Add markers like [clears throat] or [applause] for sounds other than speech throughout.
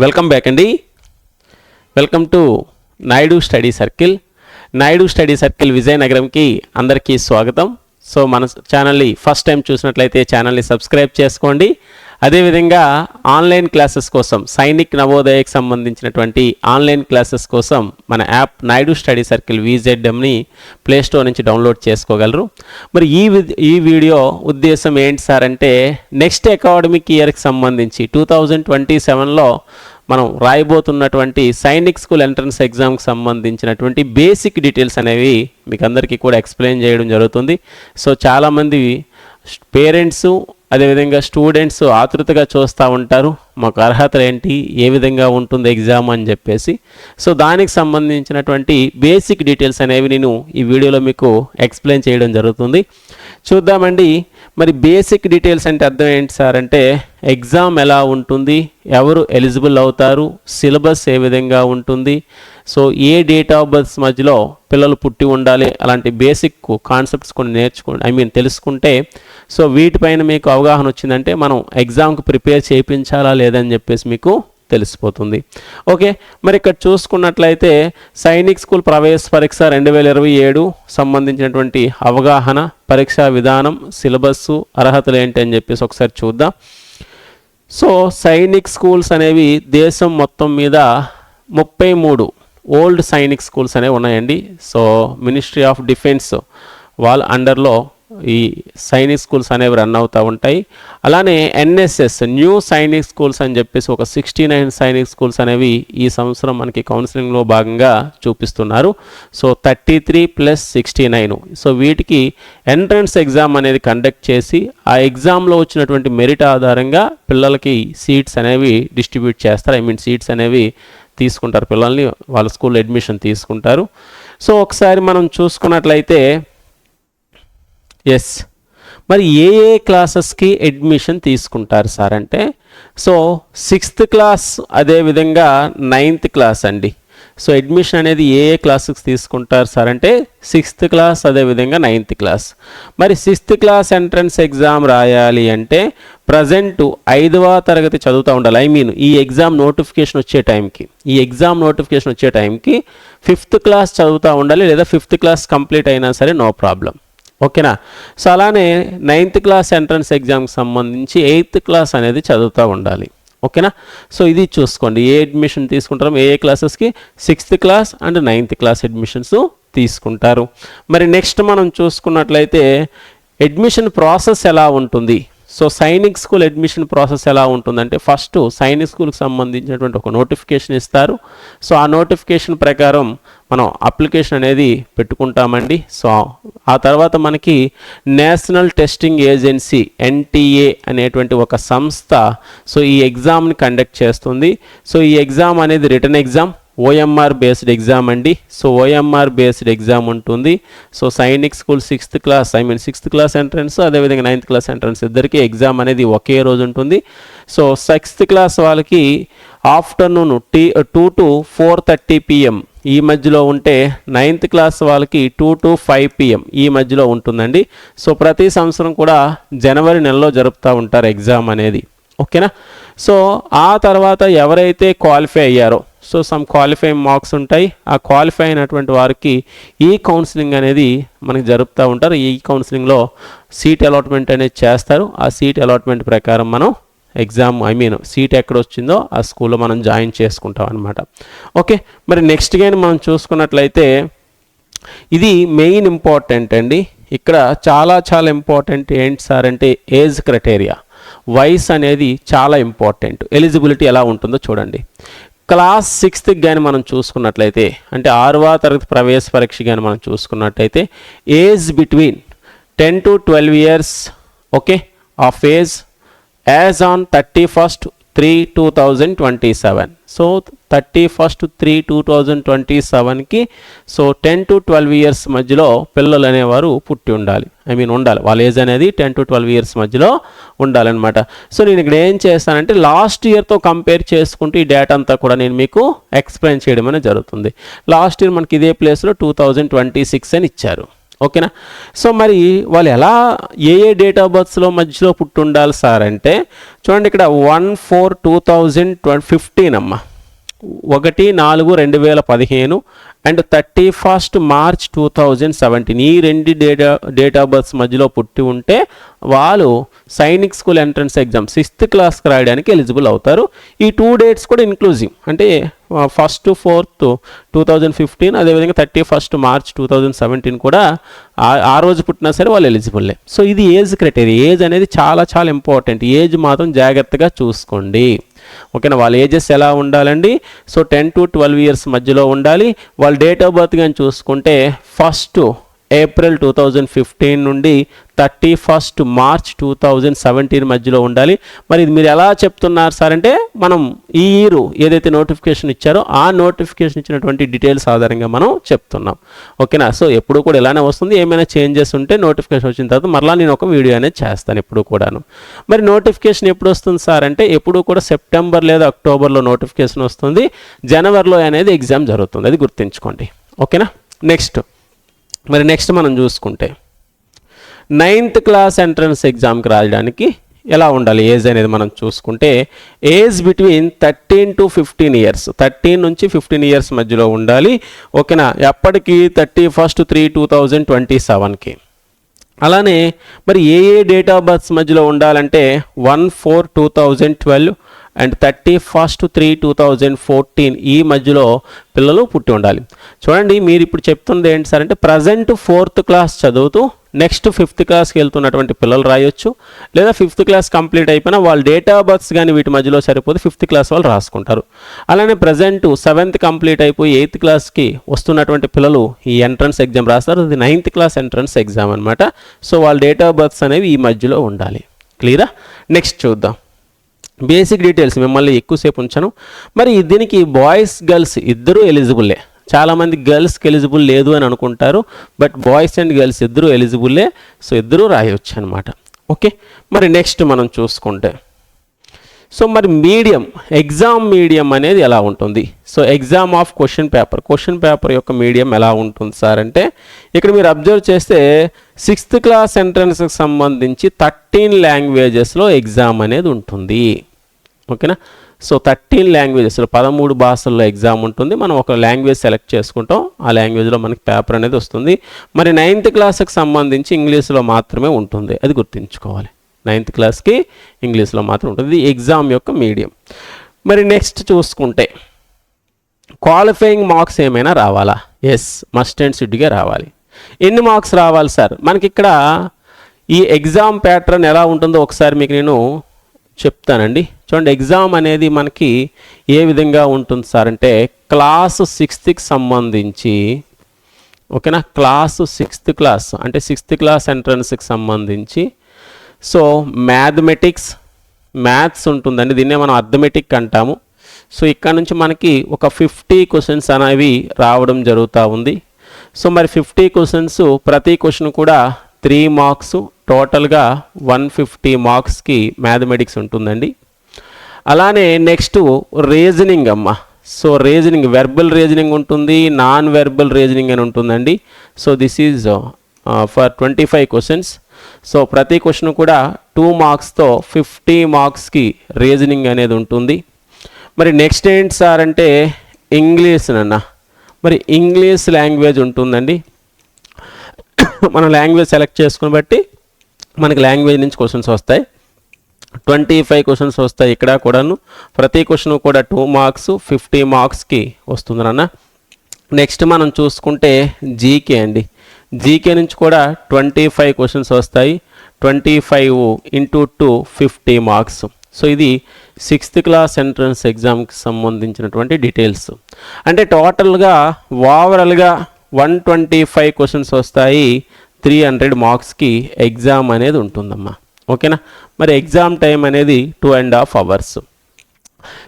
Welcome back అండి. Welcome to Naidu study circle. Naidu study circle విజయనగరంకి అందరికీ స్వాగతం. So మన ఛానల్ని ఫస్ట్ టైం చూసినట్లయితే ఛానల్ని సబ్స్క్రైబ్ చేసుకోండి. అదేవిధంగా ఆన్లైన్ క్లాసెస్ కోసం సైనిక్ నవోదయకు సంబంధించినటువంటి ఆన్లైన్ క్లాసెస్ కోసం మన యాప్ నాయుడు స్టడీ సర్కిల్ విజెడ్ఎంని ప్లేస్టోర్ నుంచి డౌన్లోడ్ చేసుకోగలరు. మరి ఈ వి- ఈ వీడియో ఉద్దేశం ఏంటి సార్ అంటే నెక్స్ట్ అకాడమిక్ ఇయర్కి సంబంధించి టూ థౌజండ్ ట్వంటీ సెవెన్లో మనం రాయబోతున్నటువంటి సైనిక్ స్కూల్ ఎంట్రన్స్ ఎగ్జామ్కి సంబంధించినటువంటి బేసిక్ డీటెయిల్స్ అనేవి మీకు అందరికీ కూడా ఎక్స్ప్లెయిన్ చేయడం జరుగుతుంది. సో చాలామంది పేరెంట్స్ అదేవిధంగా స్టూడెంట్స్ ఆతృతగా చూస్తూ ఉంటారు. మాకు అర్హతలు ఏంటి? ఏ విధంగా ఉంటుంది ఎగ్జామ్ అని చెప్పేసి. సో దానికి సంబంధించినటువంటి బేసిక్ డీటెయిల్స్ అనేవి నేను ఈ వీడియోలో మీకు ఎక్స్ప్లెయిన్ చేయడం జరుగుతుంది. చూద్దామండి. మరి బేసిక్ డీటెయిల్స్ అంటే అర్థం ఏంటి సార్ అంటే ఎగ్జామ్ ఎలా ఉంటుంది? ఎవరు ఎలిజిబుల్ అవుతారు? సిలబస్ ఏ విధంగా ఉంటుంది? సో ఏ డేట్ ఆఫ్ బర్త్స్ మధ్యలో పిల్లలు పుట్టి ఉండాలి అలాంటి బేసిక్ కాన్సెప్ట్స్ కొన్ని నేర్చుకోండి ఐ మీన్ తెలుసుకుంటే సో వీటిపైన మీకు అవగాహన వచ్చిందంటే మనం ఎగ్జామ్కి ప్రిపేర్ చేయించాలా లేదని చెప్పేసి మీకు తెలిసిపోతుంది. ఓకే మరి ఇక్కడ చూసుకున్నట్లయితే సైనిక్ స్కూల్ ప్రవేశ పరీక్ష రెండు వేల ఇరవై ఏడు సంబంధించినటువంటి అవగాహన పరీక్షా విధానం సిలబస్సు అర్హతలు ఏంటి అని చెప్పేసి ఒకసారి చూద్దాం. సో సైనిక్ స్కూల్స్ అనేవి దేశం మొత్తం మీద ముప్పై మూడు ఓల్డ్ సైనిక్ స్కూల్స్ అనేవి ఉన్నాయండి. సో మినిస్ట్రీ ఆఫ్ డిఫెన్స్ వాళ్ళ అండర్లో ఈ సైనిక్ స్కూల్స్ అనేవి రన్ అవుతూ ఉంటాయి. అలానే ఎన్ఎస్ఎస్ న్యూ సైనిక్ స్కూల్స్ అని చెప్పేసి ఒక సిక్స్టీ నైన్ సైనిక్ స్కూల్స్ అనేవి ఈ సంవత్సరం మనకి కౌన్సిలింగ్లో భాగంగా చూపిస్తున్నారు. So thirty three plus sixty nine. So వీటికి ఎంట్రన్స్ ఎగ్జామ్ అనేది కండక్ట్ చేసి ఆ ఎగ్జామ్లో వచ్చినటువంటి మెరిట్ ఆధారంగా పిల్లలకి సీట్స్ అనేవి డిస్ట్రిబ్యూట్ చేస్తారు. ఐ మీన్ సీట్స్ అనేవి తీసుకుంటారు. పిల్లల్ని వాళ్ళ స్కూల్ అడ్మిషన్ తీసుకుంటారు. సో ఒకసారి మనం చూసుకున్నట్లయితే ఎస్ మరి ఏ ఏ క్లాసెస్కి అడ్మిషన్ తీసుకుంటారు సార్ అంటే? సో సిక్స్త్ క్లాస్ అదేవిధంగా నైన్త్ క్లాస్ అండి. సో అడ్మిషన్ అనేది ఏ ఏ క్లాసెస్ తీసుకుంటారు సార్ అంటే సిక్స్త్ క్లాస్ అదేవిధంగా నైన్త్ క్లాస్ మరి సిక్స్త్ క్లాస్ ఎంట్రన్స్ ఎగ్జామ్ రాయాలి అంటే ప్రజెంట్ ఐదవ తరగతి చదువుతూ ఉండాలి. ఐ మీన్ ఈ ఎగ్జామ్ నోటిఫికేషన్ వచ్చే టైంకి ఈ ఎగ్జామ్ నోటిఫికేషన్ వచ్చే టైంకి ఫిఫ్త్ క్లాస్ చదువుతూ ఉండాలి లేదా ఫిఫ్త్ క్లాస్ కంప్లీట్ అయినా సరే నో ప్రాబ్లం ఓకేనా సో అలానే నైన్త్ క్లాస్ ఎంట్రన్స్ ఎగ్జామ్కి సంబంధించి ఎయిత్ క్లాస్ అనేది చదువుతూ ఉండాలి. ఓకేనా? సో ఇది చూసుకోండి. ఏ అడ్మిషన్ తీసుకుంటారో? ఏ ఏ క్లాసెస్కి sixth class and ninth class admissions తీసుకుంటారు. మరి నెక్స్ట్ మనం చూసుకున్నట్లయితే అడ్మిషన్ ప్రాసెస్ ఎలా ఉంటుంది? So Sainik school admission process ఎలా ఉంటుందంటే ఫస్ట్ సైనిక్ స్కూల్కి సంబంధించినటువంటి ఒక నోటిఫికేషన్ ఇస్తారు. సో ఆ నోటిఫికేషన్ ప్రకారం మనం అప్లికేషన్ అనేది పెట్టుకుంటామండి. సో ఆ తర్వాత మనకి నేషనల్ టెస్టింగ్ ఏజెన్సీ ఎన్టీఏ అనేటువంటి ఒక సంస్థ సో ఈ ఎగ్జామ్ని కండక్ట్ చేస్తుంది. సో ఈ ఎగ్జామ్ అనేది written exam OMR based exam అండి. సో ఓఎంఆర్ బేస్డ్ ఎగ్జామ్ ఉంటుంది. So Sainik school sixth class I mean sixth class entrance అదేవిధంగా నైన్త్ క్లాస్ ఎంట్రన్స్ ఇద్దరికి ఎగ్జామ్ అనేది ఒకే రోజు ఉంటుంది. సో సిక్స్త్ క్లాస్ వాళ్ళకి afternoon tea two to four thirty PM ఈ మధ్యలో ఉంటే నైన్త్ క్లాస్ వాళ్ళకి టూ టు ఫైవ్ పిఎం ఈ మధ్యలో ఉంటుందండి. సో ప్రతి సంవత్సరం కూడా జనవరి నెలలో జరుపుతూ ఉంటారు ఎగ్జామ్ అనేది. ఓకేనా? సో ఆ తర్వాత ఎవరైతే క్వాలిఫై అయ్యారో సో సమ్ క్వాలిఫై మార్క్స్ ఉంటాయి. ఆ క్వాలిఫై అయినటువంటి వారికి ఈ కౌన్సిలింగ్ అనేది మనకి జరుపుతూ ఉంటారు. ఈ కౌన్సిలింగ్లో సీట్ అలాట్మెంట్ అనేది చేస్తారు. ఆ సీట్ అలాట్మెంట్ ప్రకారం మనం ఎగ్జామ్ ఐ మీన్ సీట్ ఎక్కడ వచ్చిందో ఆ స్కూల్లో మనం జాయిన్ చేసుకుంటాం అనమాట ఓకే మరి నెక్స్ట్ గైన్ మనం చూసుకున్నట్లయితే ఇది మెయిన్ ఇంపార్టెంట్ అండి. ఇక్కడ చాలా చాలా ఇంపార్టెంట్ ఏంటి సార్ అంటే ఏజ్ క్రైటీరియా వయసు అనేది చాలా ఇంపార్టెంట్. ఎలిజిబిలిటీ ఎలా ఉంటుందో చూడండి. క్లాస్ సిక్స్త్కి కానీ మనం చూసుకున్నట్లయితే అంటే ఆరవ తరగతి ప్రవేశ పరీక్ష కానీ మనం చూసుకున్నట్లయితే age between ten to twelve years okay of age as on thirty first three two thousand twenty seven so thirty first three two thousand twenty సెవెన్కి so ten to twelve years మధ్యలో పిల్లలు అనేవారు పుట్టి ఉండాలి. ఐ మీన్ ఉండాలి. వాళ్ళ age అనేది ten to twelve years మధ్యలో ఉండాలన్నమాట. సో నేను ఇక్కడ ఏం చేస్తానంటే లాస్ట్ ఇయర్తో కంపేర్ చేసుకుంటూ ఈ డేటా అంతా కూడా నేను మీకు ఎక్స్ప్లెయిన్ చేయడం అనేది జరుగుతుంది. లాస్ట్ ఇయర్ మనకి ఇదే ప్లేస్లో టూ థౌజండ్ ట్వంటీ సిక్స్ అని ఇచ్చారు. ఓకేనా? సో మరి వాళ్ళు ఎలా ఏ ఏ డేట్ ఆఫ్ బర్త్స్లో మధ్యలో పుట్టి ఉండాలి సార్ అంటే చూడండి ఇక్కడ one four two thousand twenty fifteen అమ్మ. ఒకటి నాలుగు రెండు వేల పదిహేను and thirty first March two thousand seventeen ఈ రెండు డేట్ డేట్ ఆఫ్ బర్త్స్ మధ్యలో పుట్టి ఉంటే వాళ్ళు Sainik school entrance exam sixth క్లాస్కి రాయడానికి ఎలిజిబుల్ అవుతారు. ఈ టూ డేట్స్ కూడా ఇన్క్లూజివ్ అంటే first fourth two thousand fifteen అదేవిధంగా thirty first March two thousand seventeen కూడా ఆ- ఆ రోజు పుట్టినా సరే వాళ్ళు ఎలిజిబుల్లే సో ఇది ఏజ్ క్రైటీరియా ఏజ్ అనేది చాలా చాలా ఇంపార్టెంట్ ఏజ్ మాత్రం జాగ్రత్తగా చూసుకోండి. ఓకేనా? వాళ్ళ ఏజెస్ ఎలా ఉండాలండి? So ten to twelve years మధ్యలో ఉండాలి. వాళ్ళ డేట్ ఆఫ్ బర్త్ కానీ చూసుకుంటే first April two thousand fifteen నుండి thirty first March two thousand seventeen మధ్యలో ఉండాలి. మరి ఇది మీరు ఎలా చెప్తున్నారు సార్ అంటే మనం ఈ ఇయర్ ఏదైతే నోటిఫికేషన్ ఇచ్చారో ఆ నోటిఫికేషన్ ఇచ్చినటువంటి డీటెయిల్స్ ఆధారంగా మనం చెప్తున్నాం. ఓకేనా? సో ఎప్పుడు కూడా ఇలానే వస్తుంది. ఏమైనా చేంజెస్ ఉంటే నోటిఫికేషన్ వచ్చిన తర్వాత మరలా నేను ఒక వీడియో అనేది చేస్తాను ఎప్పుడు కూడాను. మరి నోటిఫికేషన్ ఎప్పుడు వస్తుంది సార్ అంటే ఎప్పుడు కూడా సెప్టెంబర్ లేదా అక్టోబర్లో నోటిఫికేషన్ వస్తుంది. జనవరిలో అనేది ఎగ్జామ్ జరుగుతుంది. అది గుర్తుంచుకోండి. ఓకేనా? నెక్స్ట్. మరి నెక్స్ట్ మనం చూసుకుంటే నైన్త్ క్లాస్ ఎంట్రన్స్ ఎగ్జామ్కి రాయడానికి ఎలా ఉండాలి? ఏజ్ అనేది మనం చూసుకుంటే age between thirteen to fifteen years. Thirteen నుంచి ఫిఫ్టీన్ ఇయర్స్ మధ్యలో ఉండాలి. ఓకేనా? ఎప్పటికీ thirty first three two thousand twenty సెవెన్కి. అలానే మరి ఏ ఏ డేట్ ఆఫ్ బర్త్స్ మధ్యలో ఉండాలంటే one four two thousand twelve and thirty first three two thousand fourteen ఈ మధ్యలో పిల్లలు పుట్టి ఉండాలి. చూడండి మీరు ఇప్పుడు చెప్తుంది ఏంటి సార్ అంటే ప్రజెంట్ ఫోర్త్ క్లాస్ చదువుతూ నెక్స్ట్ ఫిఫ్త్ క్లాస్కి వెళ్తున్నటువంటి పిల్లలు రాయొచ్చు. లేదా ఫిఫ్త్ క్లాస్ కంప్లీట్ అయిపోయినా వాళ్ళ డేట్ ఆఫ్ బర్త్స్ కానీ వీటి మధ్యలో సరిపోతే ఫిఫ్త్ క్లాస్ వాళ్ళు రాసుకుంటారు. అలానే ప్రజెంట్ సెవెంత్ కంప్లీట్ అయిపోయి ఎయిత్ క్లాస్కి వస్తున్నటువంటి పిల్లలు ఈ ఎంట్రన్స్ ఎగ్జామ్ రాస్తారు. అది నైన్త్ క్లాస్ ఎంట్రన్స్ ఎగ్జామ్ అనమాట సో వాళ్ళ డేట్ ఆఫ్ బర్త్స్ అనేవి ఈ మధ్యలో ఉండాలి. క్లియరా నెక్స్ట్ చూద్దాం. బేసిక్ డీటెయిల్స్ మిమ్మల్ని ఎక్కువసేపు ఉంచాను. మరి దీనికి బాయ్స్ గర్ల్స్ ఇద్దరూ ఎలిజిబుల్లే చాలామంది గర్ల్స్కి ఎలిజిబుల్ లేదు అని అనుకుంటారు. బట్ బాయ్స్ అండ్ గర్ల్స్ ఇద్దరూ ఎలిజిబుల్లే సో ఇద్దరూ రాయొచ్చు అనమాట ఓకే మరి నెక్స్ట్ మనం చూసుకుంటే. సో మరి మీడియం ఎగ్జామ్ మీడియం అనేది ఎలా ఉంటుంది? So exam of question paper question paper యొక్క మీడియం ఎలా ఉంటుంది సార్? అంటే ఇక్కడ మీరు అబ్జర్వ్ చేస్తే సిక్స్త్ క్లాస్ ఎంట్రన్స్కి సంబంధించి థర్టీన్ లాంగ్వేజెస్లో ఎగ్జామ్ అనేది ఉంటుంది. ఓకేనా? సో థర్టీన్ లాంగ్వేజెస్లో పదమూడు భాషల్లో ఎగ్జామ్ ఉంటుంది. మనం ఒక లాంగ్వేజ్ సెలెక్ట్ చేసుకుంటాం. ఆ లాంగ్వేజ్లో మనకి పేపర్ అనేది వస్తుంది. మరి నైన్త్ క్లాస్కి సంబంధించి ఇంగ్లీష్లో మాత్రమే ఉంటుంది. అది గుర్తుంచుకోవాలి. నైన్త్ క్లాస్కి ఇంగ్లీష్లో మాత్రం ఉంటుంది. ఎగ్జామ్ యొక్క మీడియం. మరి నెక్స్ట్ చూసుకుంటే క్వాలిఫైయింగ్ మార్క్స్ ఏమైనా రావాలా? ఎస్ మస్ట్ అండ్ సిడ్గా రావాలి. ఎన్ని మార్క్స్ రావాలి సార్? మనకి ఇక్కడ ఈ ఎగ్జామ్ ప్యాటర్న్ ఎలా ఉంటుందో ఒకసారి మీకు నేను చెప్తానండి. చూడండి ఎగ్జామ్ అనేది మనకి ఏ విధంగా ఉంటుంది సార్ అంటే క్లాస్ సిక్స్త్కి సంబంధించి ఓకేనా? క్లాసు సిక్స్త్ క్లాస్ అంటే సిక్స్త్ క్లాస్ ఎంట్రన్స్కి సంబంధించి సో మ్యాథమెటిక్స్ మ్యాథ్స్ ఉంటుందండి. దీన్నే మనం అర్థమెటిక్ అంటాము. సో ఇక్కడ నుంచి మనకి ఒక ఫిఫ్టీ క్వశ్చన్స్ అనేవి రావడం జరుగుతూ ఉంది. సో మరి ఫిఫ్టీ క్వశ్చన్స్ ప్రతి క్వశ్చన్ కూడా త్రీ మార్క్స్ టోటల్గా వన్ ఫిఫ్టీ మార్క్స్కి మ్యాథమెటిక్స్ ఉంటుందండి. అలానే నెక్స్ట్ రీజనింగ్ అమ్మ. సో రీజనింగ్ వెర్బల్ రీజనింగ్ ఉంటుంది నాన్ వెర్బల్ రీజనింగ్ అని ఉంటుందండి. So this is for twenty five questions so ప్రతి క్వశ్చన్ కూడా టూ మార్క్స్తో ఫిఫ్టీ మార్క్స్కి రీజనింగ్ అనేది ఉంటుంది. మరి నెక్స్ట్ ఏంటి సార్ అంటే ఇంగ్లీష్ నన్న. మరి ఇంగ్లీష్ లాంగ్వేజ్ ఉంటుందండి. మనం లాంగ్వేజ్ సెలెక్ట్ చేసుకుని బట్టి మనకి లాంగ్వేజ్ నుంచి క్వశ్చన్స్ వస్తాయి. ట్వంటీ ఫైవ్ క్వశ్చన్స్ వస్తాయి ఇక్కడ కూడాను. ప్రతి క్వశ్చన్ కూడా టూ మార్క్స్ ఫిఫ్టీ మార్క్స్కి వస్తుంది నాన్న. నెక్స్ట్ మనం చూసుకుంటే జీకే అండి. జీకే నుంచి కూడా ట్వంటీ ఫైవ్ క్వశ్చన్స్ వస్తాయి. Twenty five into two fifty marks. So ఇది సిక్స్త్ క్లాస్ ఎంట్రన్స్ ఎగ్జామ్కి సంబంధించినటువంటి డీటెయిల్స్. అంటే టోటల్గా ఓవరాల్గా వన్ ట్వంటీ ఫైవ్ క్వశ్చన్స్ వస్తాయి. త్రీ హండ్రెడ్ మార్క్స్కి ఎగ్జామ్ అనేది ఉంటుందమ్మా. ఓకేనా? మరి ఎగ్జామ్ టైం అనేది two and half hours.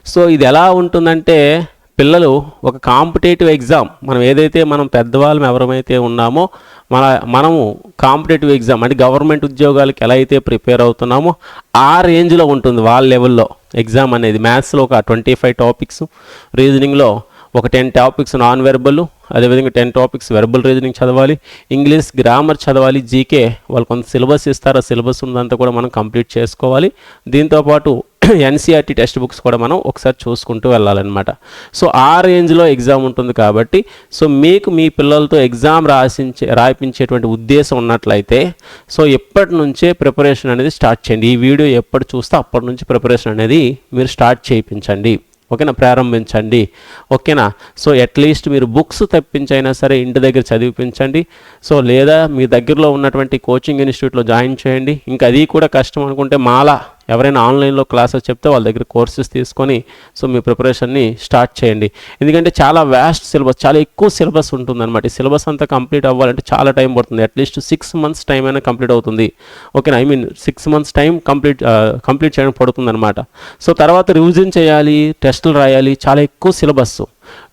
So ఇది ఎలా ఉంటుందంటే పిల్లలు ఒక కాంపిటేటివ్ ఎగ్జామ్. మనం ఏదైతే మనం పెద్దవాళ్ళం ఎవరమైతే ఉన్నామో మన మనము కాంపిటేటివ్ ఎగ్జామ్ అంటే గవర్నమెంట్ ఉద్యోగాలకి ఎలా అయితే ప్రిపేర్ అవుతున్నామో ఆ రేంజ్లో ఉంటుంది వాళ్ళ లెవెల్లో ఎగ్జామ్ అనేది. మ్యాథ్స్లో ఒక ట్వంటీ ఫైవ్ టాపిక్స్ రీజనింగ్లో ఒక టెన్ టాపిక్స్ నాన్ వెర్బల్ అదేవిధంగా టెన్ టాపిక్స్ వెర్బల్ రీజనింగ్ చదవాలి ఇంగ్లీష్ గ్రామర్ చదవాలి జీకే వాళ్ళు కొంత సిలబస్ ఇస్తారు ఆ సిలబస్ ఉన్నదంతా కూడా మనం కంప్లీట్ చేసుకోవాలి. దీంతోపాటు ఎన్సీఆర్టీ టెక్స్ట్ బుక్స్ కూడా మనం ఒకసారి చూసుకుంటూ వెళ్ళాలన్నమాట. సో ఆ రేంజ్లో ఎగ్జామ్ ఉంటుంది కాబట్టి సో మీకు మీ పిల్లలతో ఎగ్జామ్ రాసించే రాయించేటువంటి ఉద్దేశం ఉన్నట్లయితే సో ఎప్పటి నుంచే ప్రిపరేషన్ అనేది స్టార్ట్ చేయండి. ఈ వీడియో ఎప్పుడు చూస్తే అప్పటి నుంచి ప్రిపరేషన్ అనేది మీరు స్టార్ట్ చేయించండి. ఓకేనా? ప్రారంభించండి. ఓకేనా? సో అట్లీస్ట్ మీరు బుక్స్ తెప్పించైనా సరే ఇంటి దగ్గర చదివిపించండి. సో లేదా మీ దగ్గరలో ఉన్నటువంటి కోచింగ్ ఇన్స్టిట్యూట్లో జాయిన్ చేయండి. ఇంకా అది కూడా కష్టం అనుకుంటే మాలా ఎవరైనా ఆన్లైన్లో క్లాసెస్ చెప్తే వాళ్ళ దగ్గర కోర్సెస్ తీసుకొని సో మీ ప్రిపరేషన్ని స్టార్ట్ చేయండి. ఎందుకంటే చాలా వ్యాస్ట్ సిలబస్ చాలా ఎక్కువ సిలబస్ ఉంటుందన్నమాట. ఈ సిలబస్ అంతా కంప్లీట్ అవ్వాలంటే చాలా టైం పడుతుంది. At least six months time అయినా కంప్లీట్ అవుతుంది. ఓకేనా I mean six months time complete complete చేయడం పడుతుందన్నమాట. సో తర్వాత రివిజన్ చేయాలి టెస్టులు రాయాలి చాలా ఎక్కువ సిలబస్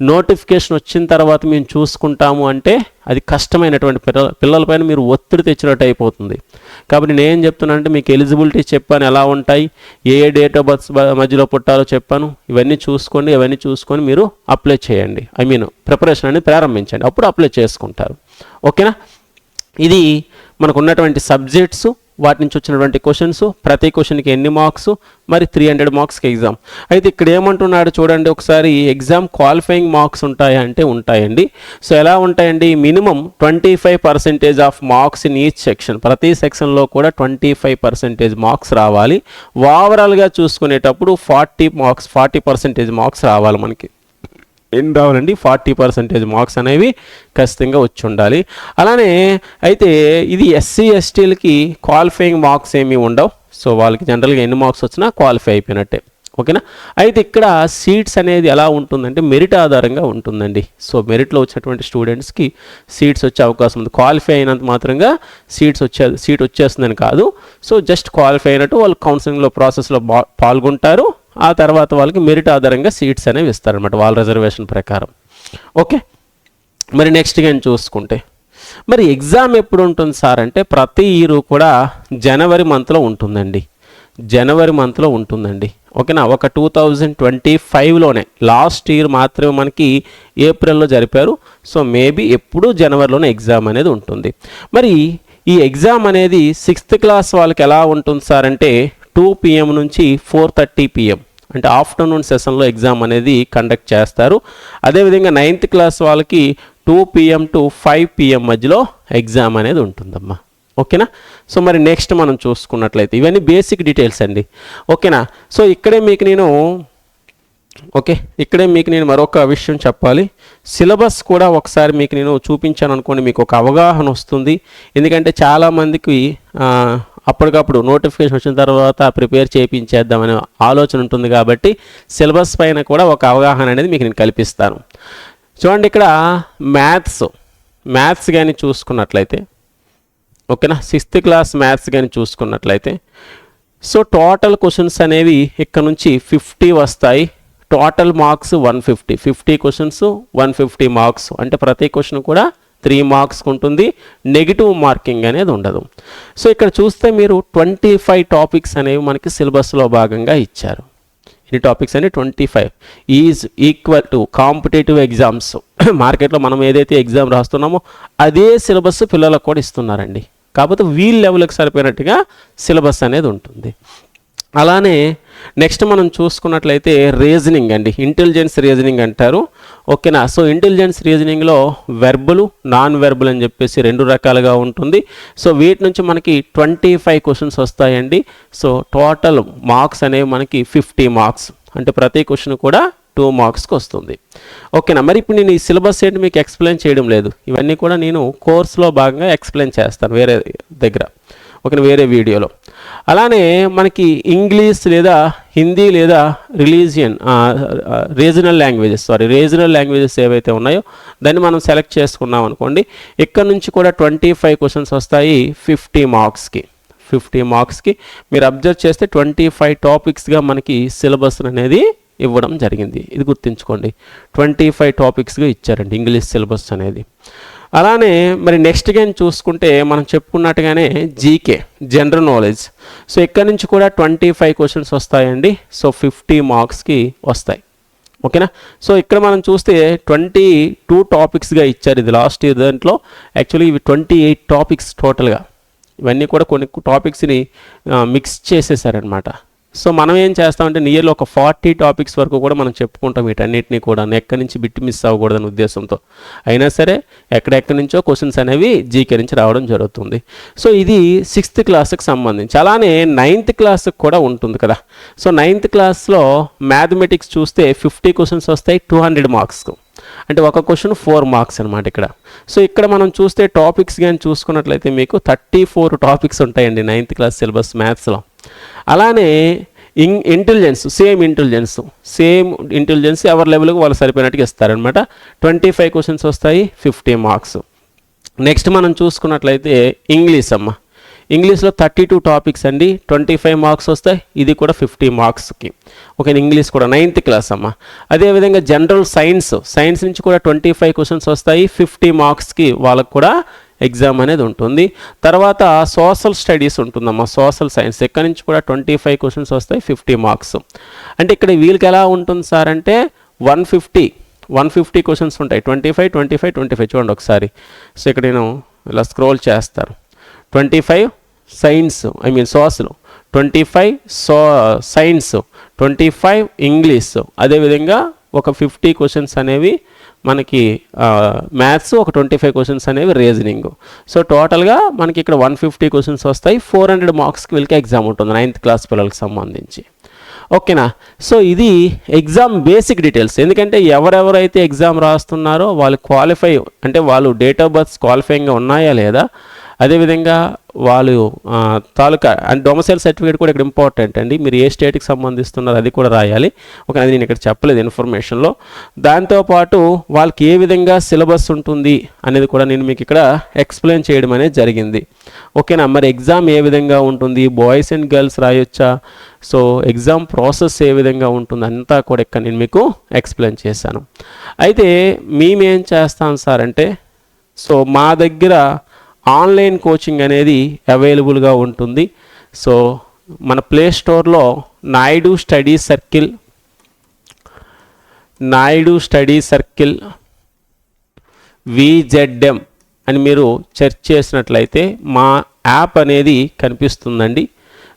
నోటిఫికేషన్ వచ్చిన తర్వాత మేము చూసుకుంటాము అంటే అది కష్టమైనటువంటి పిల్లల పిల్లలపైన మీరు ఒత్తిడి తెచ్చినట్టు అయిపోతుంది. కాబట్టి నేను ఏం చెప్తున్నానంటే మీకు ఎలిజిబిలిటీ చెప్పాను ఎలా ఉంటాయి ఏ ఏ డేట్ ఆఫ్ బర్త్ మధ్యలో పుట్టాలో చెప్పాను. ఇవన్నీ చూసుకోండి ఇవన్నీ చూసుకొని మీరు అప్లై చేయండి. ఐ మీన్ ప్రిపరేషన్ అనేది ప్రారంభించండి. అప్పుడు అప్లై చేసుకుంటారు. ఓకేనా? ఇది మనకు ఉన్నటువంటి సబ్జెక్ట్స్. వాటి నుంచి వచ్చినటువంటి క్వశ్చన్స్ ప్రతి క్వశ్చన్కి ఎన్ని మార్క్స్ మరి త్రీ హండ్రెడ్ మార్క్స్కి ఎగ్జామ్ అయితే ఇక్కడ ఏమంటున్నాడు చూడండి ఒకసారి ఎగ్జామ్ క్వాలిఫైయింగ్ మార్క్స్ ఉంటాయా అంటే ఉంటాయండి. సో ఎలా ఉంటాయండి? Minimum twenty five percentage of marks in each section ప్రతి సెక్షన్లో కూడా ట్వంటీ ఫైవ్ పర్సెంటేజ్ మార్క్స్ రావాలి ఓవరాల్గా చూసుకునేటప్పుడు forty marks forty percentage marks రావాలి మనకి. ఎన్ని రావాలండి? ఫార్టీ పర్సెంటేజ్ మార్క్స్ అనేవి ఖచ్చితంగా వచ్చి ఉండాలి. అలానే అయితే ఇది ఎస్సీ ఎస్టీలకి క్వాలిఫైయింగ్ మార్క్స్ ఏమీ ఉండవు. సో వాళ్ళకి జనరల్గా ఎన్ని మార్క్స్ వచ్చినా క్వాలిఫై అయిపోయినట్టే. ఓకేనా? అయితే ఇక్కడ సీట్స్ అనేది ఎలా ఉంటుందంటే మెరిట్ ఆధారంగా ఉంటుందండి. సో మెరిట్లో వచ్చినటువంటి స్టూడెంట్స్కి సీట్స్ వచ్చే అవకాశం ఉంది. క్వాలిఫై అయినంత మాత్రంగా సీట్స్ వచ్చే సీట్ వచ్చేస్తుందని కాదు. సో జస్ట్ క్వాలిఫై అయినట్టు వాళ్ళు కౌన్సిలింగ్లో ప్రాసెస్లో పాల్గొంటారు. ఆ తర్వాత వాళ్ళకి మెరిట్ ఆధారంగా సీట్స్ అనేవి ఇస్తారనమాట వాళ్ళ రిజర్వేషన్ ప్రకారం. ఓకే మరి నెక్స్ట్ కానీ చూసుకుంటే మరి ఎగ్జామ్ ఎప్పుడు ఉంటుంది సార్? అంటే ప్రతి ఇయర్ కూడా జనవరి మంత్లో ఉంటుందండి. జనవరి మంత్లో ఉంటుందండి. ఓకేనా ఒక టూ థౌజండ్ ట్వంటీ ఫైవ్లోనే లాస్ట్ ఇయర్ మాత్రమే మనకి ఏప్రిల్లో జరిపారు. సో మేబీ ఎప్పుడు జనవరిలోనే ఎగ్జామ్ అనేది ఉంటుంది. మరి ఈ ఎగ్జామ్ అనేది సిక్స్త్ క్లాస్ వాళ్ళకి ఎలా ఉంటుంది సార్? అంటే టూ పిఎం నుంచి ఫోర్ థర్టీ పిఎం అంటే ఆఫ్టర్నూన్ సెషన్లో ఎగ్జామ్ అనేది కండక్ట్ చేస్తారు. అదేవిధంగా నైన్త్ క్లాస్ వాళ్ళకి two PM to five PM మధ్యలో ఎగ్జామ్ అనేది ఉంటుందమ్మా. ఓకేనా? సో మరి నెక్స్ట్ మనం చూసుకున్నట్లయితే ఇవన్నీ బేసిక్ డీటెయిల్స్ అండి. ఓకేనా? సో ఇక్కడే మీకు నేను ఓకే ఇక్కడే మీకు నేను మరొక విషయం చెప్పాలి. సిలబస్ కూడా ఒకసారి మీకు నేను చూపించాను అనుకోండి మీకు ఒక అవగాహన వస్తుంది. ఎందుకంటే చాలామందికి అప్పటికప్పుడు నోటిఫికేషన్ వచ్చిన తర్వాత ప్రిపేర్ చేయించేద్దామనే ఆలోచన ఉంటుంది కాబట్టి సిలబస్ పైన కూడా ఒక అవగాహన అనేది మీకు నేను కల్పిస్తాను. చూడండి ఇక్కడ మ్యాథ్స్ మ్యాథ్స్ కానీ చూసుకున్నట్లయితే ఓకేనా? సిక్స్త్ క్లాస్ మ్యాథ్స్ కానీ చూసుకున్నట్లయితే సో టోటల్ క్వశ్చన్స్ అనేవి ఇక్కడ నుంచి ఫిఫ్టీ వస్తాయి. Total marks one fifty fifty questions one fifty marks అంటే ప్రతి క్వశ్చన్ కూడా త్రీ మార్క్స్కి ఉంటుంది. నెగిటివ్ మార్కింగ్ అనేది ఉండదు. సో ఇక్కడ చూస్తే మీరు ట్వంటీ ఫైవ్ టాపిక్స్ అనేవి మనకి సిలబస్లో భాగంగా ఇచ్చారు. ఈ టాపిక్స్ అని twenty five. Is equal to competitive exams. [clears throat] మార్కెట్లో మనం ఏదైతే ఎగ్జామ్ రాస్తున్నామో అదే సిలబస్ పిల్లలకు కూడా ఇస్తున్నారండి. కాకపోతే వీల్ లెవెల్కి సరిపోయినట్టుగా సిలబస్ అనేది ఉంటుంది. అలానే నెక్స్ట్ మనం చూసుకున్నట్లయితే రీజనింగ్ అండి. ఇంటెలిజెన్స్ రీజనింగ్ అంటారు. ఓకేనా? సో ఇంటెలిజెన్స్ రీజనింగ్లో వెర్బులు నాన్ వెర్బుల్ అని చెప్పేసి రెండు రకాలుగా ఉంటుంది. సో వీటి నుంచి మనకి ట్వంటీ ఫైవ్ క్వశ్చన్స్ వస్తాయండి. సో టోటల్ మార్క్స్ అనేవి మనకి ఫిఫ్టీ మార్క్స్ అంటే ప్రతి క్వశ్చన్ కూడా టూ మార్క్స్కి వస్తుంది. ఓకేనా? మరి ఇప్పుడు నేను ఈ సిలబస్ ఏంటి మీకు ఎక్స్ప్లెయిన్ చేయడం లేదు. ఇవన్నీ కూడా నేను కోర్సులో భాగంగా ఎక్స్ప్లెయిన్ చేస్తాను వేరే దగ్గర. ఓకే వేరే వీడియోలో. అలానే మనకి ఇంగ్లీష్ లేదా హిందీ లేదా religion regional languages sorry regional languages ఏవైతే ఉన్నాయో దాన్ని మనం సెలెక్ట్ చేసుకున్నాం అనుకోండి ఇక్కడ నుంచి కూడా ట్వంటీ ఫైవ్ క్వశ్చన్స్ వస్తాయి ఫిఫ్టీ మార్క్స్కి. ఫిఫ్టీ మార్క్స్కి మీరు అబ్జర్వ్ చేస్తే ట్వంటీ ఫైవ్ టాపిక్స్గా మనకి సిలబస్ అనేది ఇవ్వడం జరిగింది. ఇది గుర్తుంచుకోండి. ట్వంటీ ఫైవ్ టాపిక్స్గా ఇచ్చారండి ఇంగ్లీష్ సిలబస్ అనేది. అలానే మరి నెక్స్ట్ గేమ్ చూసుకుంటే మనం చెప్పుకున్నట్టుగానే జీకే జనరల్ నాలెడ్జ్ సో ఇక్కడ నుంచి కూడా ట్వంటీ ఫైవ్ క్వశ్చన్స్ వస్తాయండి సో ఫిఫ్టీ మార్క్స్కి వస్తాయి. ఓకేనా సో ఇక్కడ మనం చూస్తే ట్వంటీ టూ టాపిక్స్గా ఇచ్చారు ఇది లాస్ట్ ఇయర్ దాంట్లో. యాక్చువల్లీ ఇవి ట్వంటీ ఎయిట్ టాపిక్స్ టోటల్గా ఇవన్నీ కూడా కొన్ని టాపిక్స్ని మిక్స్ చేసేసారనమాట సో మనం ఏం చేస్తామంటే నియర్లీ ఒక ఫార్టీ టాపిక్స్ వరకు కూడా మనం చెప్పుకుంటాం వీటన్నిటినీ కూడా. ఎక్కడి నుంచి బిట్ మిస్ అవ్వకూడదని ఉద్దేశంతో. అయినా సరే ఎక్కడెక్కడి నుంచో క్వశ్చన్స్ అనేవి జీకే నుంచి రావడం జరుగుతుంది. సో ఇది సిక్స్త్ క్లాస్కి సంబంధించి. అలానే నైన్త్ క్లాస్కి కూడా ఉంటుంది కదా. సో నైన్త్ క్లాస్లో మ్యాథమెటిక్స్ చూస్తే ఫిఫ్టీ క్వశ్చన్స్ వస్తాయి టూ హండ్రెడ్ మార్క్స్కు అంటే ఒక క్వశ్చన్ ఫోర్ మార్క్స్ అనమాట ఇక్కడ. సో ఇక్కడ మనం చూస్తే టాపిక్స్ కానీ చూసుకున్నట్లయితే మీకు థర్టీ ఫోర్ టాపిక్స్ ఉంటాయండి నైన్త్ క్లాస్ సిలబస్ మ్యాథ్స్లో అలానే in intelligence same intelligence same intelligence ఎవరి లెవెల్కి వాళ్ళు సరిపోయినట్టుగా ఇస్తారనమాట ట్వంటీ ఫైవ్ క్వశ్చన్స్ వస్తాయి ఫిఫ్టీ మార్క్స్. నెక్స్ట్ మనం చూసుకున్నట్లయితే ఇంగ్లీష్ అమ్మ. ఇంగ్లీష్లో థర్టీ టూ టాపిక్స్ అండి ట్వంటీ ఫైవ్ మార్క్స్ వస్తాయి ఇది కూడా ఫిఫ్టీ మార్క్స్కి. ఓకే ఇంగ్లీష్ కూడా నైన్త్ క్లాస్ అమ్మ. అదేవిధంగా జనరల్ సైన్స్ సైన్స్ నుంచి కూడా ట్వంటీ ఫైవ్ క్వశ్చన్స్ వస్తాయి ఫిఫ్టీ మార్క్స్కి వాళ్ళకు కూడా ఎగ్జామ్ అనేది ఉంటుంది. తర్వాత సోషల్ స్టడీస్ ఉంటుందమ్మా సోషల్ సైన్స్. ఎక్కడి నుంచి కూడా ట్వంటీ ఫైవ్ క్వశ్చన్స్ వస్తాయి ఫిఫ్టీ మార్క్స్. అంటే ఇక్కడ వీళ్ళకి ఎలా ఉంటుంది సార్ అంటే one fifty one fifty questions ఉంటాయి. Twenty five twenty five twenty five. చూడండి ఒకసారి. సో ఇక్కడ నేను ఇలా స్క్రోల్ చేస్తారు twenty five science I mean social. Twenty five so science. Twenty five English. అదేవిధంగా ఒక ఫిఫ్టీ క్వశ్చన్స్ అనేవి మనకి మ్యాథ్స్ ఒక ట్వంటీ ఫైవ్ క్వశ్చన్స్ అనేవి రీజనింగ్ సో టోటల్గా మనకి ఇక్కడ వన్ ఫిఫ్టీ క్వశ్చన్స్ వస్తాయి. ఫోర్ హండ్రెడ్ మార్క్స్కి వీళ్ళకి ఎగ్జామ్ ఉంటుంది నైన్త్ క్లాస్ పిల్లలకు సంబంధించి. ఓకేనా సో ఇది ఎగ్జామ్ బేసిక్ డీటెయిల్స్ ఎందుకంటే ఎవరెవరైతే ఎగ్జామ్ రాస్తున్నారో వాళ్ళు క్వాలిఫై అంటే వాళ్ళు డేట్ ఆఫ్ బర్త్స్ క్వాలిఫైయింగ్గా ఉన్నాయా లేదా అదేవిధంగా వాళ్ళు తాలూకా అండ్ డొమసైల్ సర్టిఫికేట్ కూడా ఇక్కడ ఇంపార్టెంట్ అండి. మీరు ఏ స్టేట్కి సంబంధిస్తున్నారు అది కూడా రాయాలి. ఒక అది నేను ఇక్కడ చెప్పలేదు ఇన్ఫర్మేషన్లో దాంతోపాటు వాళ్ళకి ఏ విధంగా సిలబస్ ఉంటుంది అనేది కూడా నేను మీకు ఇక్కడ ఎక్స్ప్లెయిన్ చేయడం అనేది జరిగింది. ఓకేనా? మరి ఎగ్జామ్ ఏ విధంగా ఉంటుంది? బాయ్స్ అండ్ గర్ల్స్ రాయొచ్చా? సో ఎగ్జామ్ ప్రాసెస్ ఏ విధంగా ఉంటుంది? అంతా కూడా ఇక్కడ నేను మీకు ఎక్స్ప్లెయిన్ చేశాను. అయితే మేమేం చేస్తాం సార్ అంటే సో మా దగ్గర ఆన్లైన్ కోచింగ్ అనేది అవైలబుల్గా ఉంటుంది. సో మన ప్లే స్టోర్లో Naidu study circle Naidu study circle VZM అని మీరు సెర్చ్ చేసినట్లయితే మా యాప్ అనేది కనిపిస్తుందండి.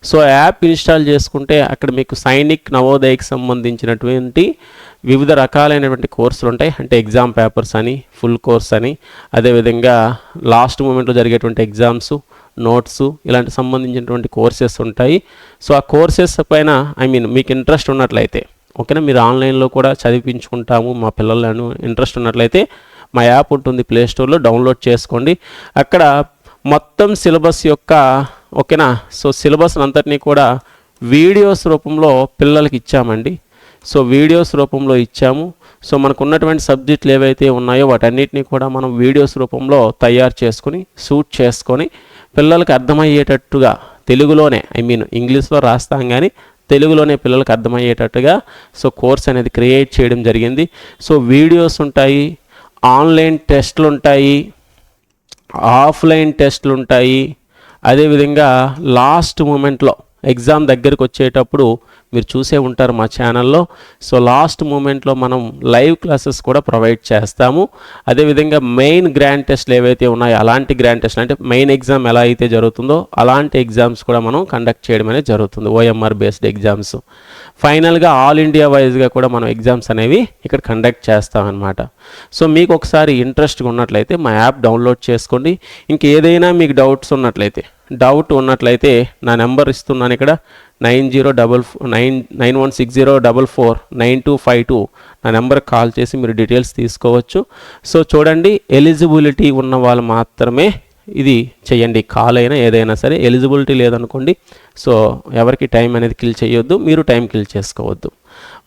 సో యాప్ ఇన్స్టాల్ చేసుకుంటే అక్కడ మీకు సైనిక్ నవోదయకి సంబంధించినటువంటి వివిధ రకాలైనటువంటి కోర్సులు ఉంటాయి. అంటే ఎగ్జామ్ పేపర్స్ అని ఫుల్ కోర్స్ అని అదేవిధంగా లాస్ట్ మూమెంట్లో జరిగేటువంటి ఎగ్జామ్స్ నోట్స్ ఇలాంటి సంబంధించినటువంటి కోర్సెస్ ఉంటాయి. సో ఆ కోర్సెస్ పైన ఐ మీన్ మీకు ఇంట్రెస్ట్ ఉన్నట్లయితే ఓకేనా? మీరు ఆన్లైన్లో కూడా చదివించుకుంటాము. మా పిల్లలను ఇంట్రెస్ట్ ఉన్నట్లయితే మా యాప్ ఉంటుంది ప్లే స్టోర్లో డౌన్లోడ్ చేసుకోండి. అక్కడ మొత్తం సిలబస్ యొక్క ఓకేనా? సో సిలబస్ అంతటినీ కూడా వీడియోస్ రూపంలో పిల్లలకి ఇచ్చామండి. సో వీడియోస్ రూపంలో ఇచ్చాము. సో మనకు ఉన్నటువంటి సబ్జెక్టులు ఏవైతే ఉన్నాయో వాటన్నిటిని కూడా మనం వీడియోస్ రూపంలో తయారు చేసుకుని షూట్ చేసుకొని పిల్లలకి అర్థమయ్యేటట్టుగా తెలుగులోనే ఐ మీన్ ఇంగ్లీష్లో రాస్తాం కానీ తెలుగులోనే పిల్లలకు అర్థమయ్యేటట్టుగా సో కోర్స్ అనేది క్రియేట్ చేయడం జరిగింది. సో వీడియోస్ ఉంటాయి ఆన్లైన్ టెస్ట్లు ఉంటాయి ఆఫ్లైన్ టెస్ట్లు ఉంటాయి. అదేవిధంగా లాస్ట్ మూమెంట్లో ఎగ్జామ్ దగ్గరకు వచ్చేటప్పుడు మీరు చూసే ఉంటారు మా ఛానల్లో. సో లాస్ట్ మూమెంట్లో మనం లైవ్ క్లాసెస్ కూడా ప్రొవైడ్ చేస్తాము. అదేవిధంగా మెయిన్ గ్రాండ్ టెస్ట్లు ఏవైతే ఉన్నాయో అలాంటి గ్రాండ్ టెస్ట్లు అంటే మెయిన్ ఎగ్జామ్ ఎలా అయితే జరుగుతుందో అలాంటి ఎగ్జామ్స్ కూడా మనం కండక్ట్ చేయడం అనేది జరుగుతుంది ఓఎంఆర్ బేస్డ్ ఎగ్జామ్స్. ఫైనల్గా ఆల్ ఇండియా వైజ్గా కూడా మనం ఎగ్జామ్స్ అనేవి ఇక్కడ కండక్ట్ చేస్తామన్నమాట సో మీకు ఒకసారి ఇంట్రెస్ట్గా ఉన్నట్లయితే మా యాప్ డౌన్లోడ్ చేసుకోండి. ఇంకేదైనా మీకు డౌట్స్ ఉన్నట్లయితే డౌట్ ఉన్నట్లయితే నా నెంబర్ ఇస్తున్నాను ఇక్కడ. Nine zero double nine nine one six zero double four nine two five two నా నెంబర్కి కాల్ చేసి మీరు డీటెయిల్స్ తీసుకోవచ్చు. సో చూడండి ఎలిజిబిలిటీ ఉన్న వాళ్ళు మాత్రమే ఇది చేయండి. కాల్ అయినా ఏదైనా సరే ఎలిజిబిలిటీ లేదనుకోండి సో ఎవరికి టైం అనేది కిల్ చేయొద్దు మీరు టైం కిల్ చేసుకోవద్దు.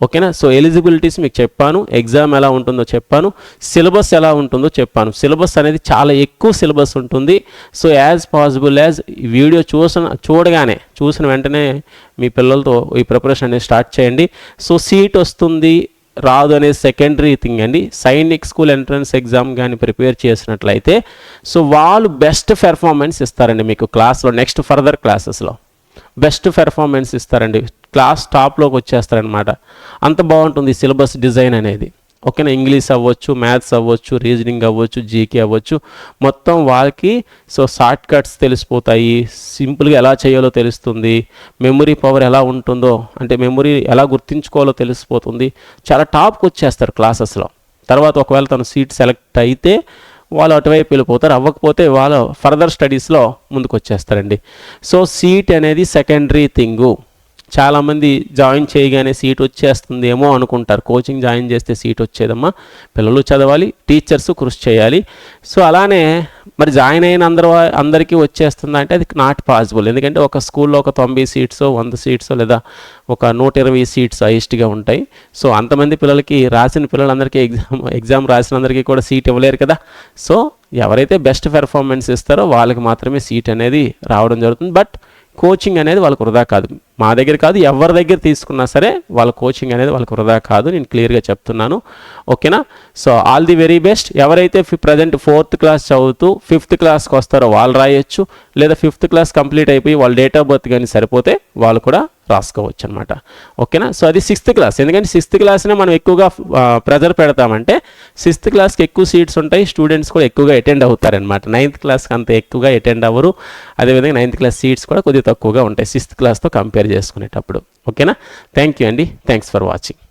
ఓకేనా? సో ఎలిజిబిలిటీస్ మీకు చెప్పాను. ఎగ్జామ్ ఎలా ఉంటుందో చెప్పాను. సిలబస్ ఎలా ఉంటుందో చెప్పాను. సిలబస్ అనేది చాలా ఎక్కువ సిలబస్ ఉంటుంది. So as possible as video చూసిన చూడగానే చూసిన వెంటనే మీ పిల్లలతో ఈ ప్రిపరేషన్ అనేది స్టార్ట్ చేయండి. సో సీట్ వస్తుంది. రాదు అనేది సెకండరీ థింగ్ అండి. సైనిక్ స్కూల్ ఎంట్రన్స్ ఎగ్జామ్ కానీ ప్రిపేర్ చేసినట్లయితే సో వాళ్ళు బెస్ట్ పెర్ఫార్మెన్స్ ఇస్తారండి మీకు క్లాస్లో నెక్స్ట్ ఫర్దర్ క్లాసెస్లో. బెస్ట్ పెర్ఫార్మెన్స్ ఇస్తారండి. క్లాస్ టాప్లోకి వచ్చేస్తారనమాట అంత బాగుంటుంది సిలబస్ డిజైన్ అనేది. ఓకేనా? ఇంగ్లీష్ అవ్వచ్చు మ్యాథ్స్ అవ్వచ్చు రీజనింగ్ అవ్వచ్చు జీకే అవ్వచ్చు. మొత్తం వాళ్ళకి సో షార్ట్ కట్స్ తెలిసిపోతాయి. సింపుల్గా ఎలా చేయాలో తెలుస్తుంది. మెమరీ పవర్ ఎలా ఉంటుందో అంటే మెమరీ ఎలా గుర్తుంచుకోవాలో తెలిసిపోతుంది. చాలా టాప్కి వచ్చేస్తారు క్లాసెస్లో. తర్వాత ఒకవేళ తను సీట్ సెలెక్ట్ అయితే వాళ్ళు అటువైపు వెళ్ళిపోతారు. అవ్వకపోతే వాళ్ళు ఫర్దర్ స్టడీస్లో ముందుకు వచ్చేస్తారండి సో సీట్ అనేది సెకండరీ థింగు చాలామంది జాయిన్ చేయగానే సీట్ వచ్చేస్తుందేమో అనుకుంటారు. కోచింగ్ జాయిన్ చేస్తే సీట్ వచ్చేదమ్మా. పిల్లలు చదవాలి టీచర్స్ కృషి చేయాలి. సో అలానే మరి జాయిన్ అయిన అందరూ అందరికీ వచ్చేస్తుందా అంటే అది నాట్ పాసిబుల్. ఎందుకంటే ఒక స్కూల్లో ఒక తొంభై సీట్స్ వంద సీట్స్ లేదా ఒక నూట ఇరవై సీట్స్ హైయెస్ట్గా ఉంటాయి. సో అంతమంది పిల్లలకి రాసిన పిల్లలందరికీ ఎగ్జామ్ ఎగ్జామ్ రాసిన అందరికీ కూడా సీట్ ఇవ్వలేరు కదా. సో ఎవరైతే బెస్ట్ పెర్ఫార్మెన్స్ ఇస్తారో వాళ్ళకి మాత్రమే సీట్ అనేది రావడం జరుగుతుంది. బట్ కోచింగ్ అనేది వాళ్ళకు వృధా కాదు. మా దగ్గర కాదు ఎవరి దగ్గర తీసుకున్నా సరే వాళ్ళ కోచింగ్ అనేది వాళ్ళకి వృధా కాదు. నేను క్లియర్గా చెప్తున్నాను. ఓకేనా? So all the very best ఎవరైతే ప్రజెంట్ ఫోర్త్ క్లాస్ చదువుతూ ఫిఫ్త్ క్లాస్కి వస్తారో వాళ్ళు రాయొచ్చు. లేదా ఫిఫ్త్ క్లాస్ కంప్లీట్ అయిపోయి వాళ్ళ డేట్ ఆఫ్ బర్త్ కానీ సరిపోతే వాళ్ళు కూడా రాసుకోవచ్చు అనమాట ఓకేనా? సో అది సిక్స్త్ క్లాస్. ఎందుకంటే సిక్స్త్ క్లాస్నే మనం ఎక్కువగా ప్రెజర్ పెడతామంటే సిక్స్త్ క్లాస్కి ఎక్కువ సీట్స్ ఉంటాయి స్టూడెంట్స్ కూడా ఎక్కువగా అటెండ్ అవుతారనమాట నైన్త్ క్లాస్కి అంత ఎక్కువగా అటెండ్ అవ్వరు. అదేవిధంగా నైన్త్ క్లాస్ సీట్స్ కూడా కొద్దిగా తక్కువగా ఉంటాయి సిక్స్త్ క్లాస్తో కంపేర్ చేసుకునేటప్పుడు. ఓకేనా? థ్యాంక్ యూ అండి. Thanks for watching.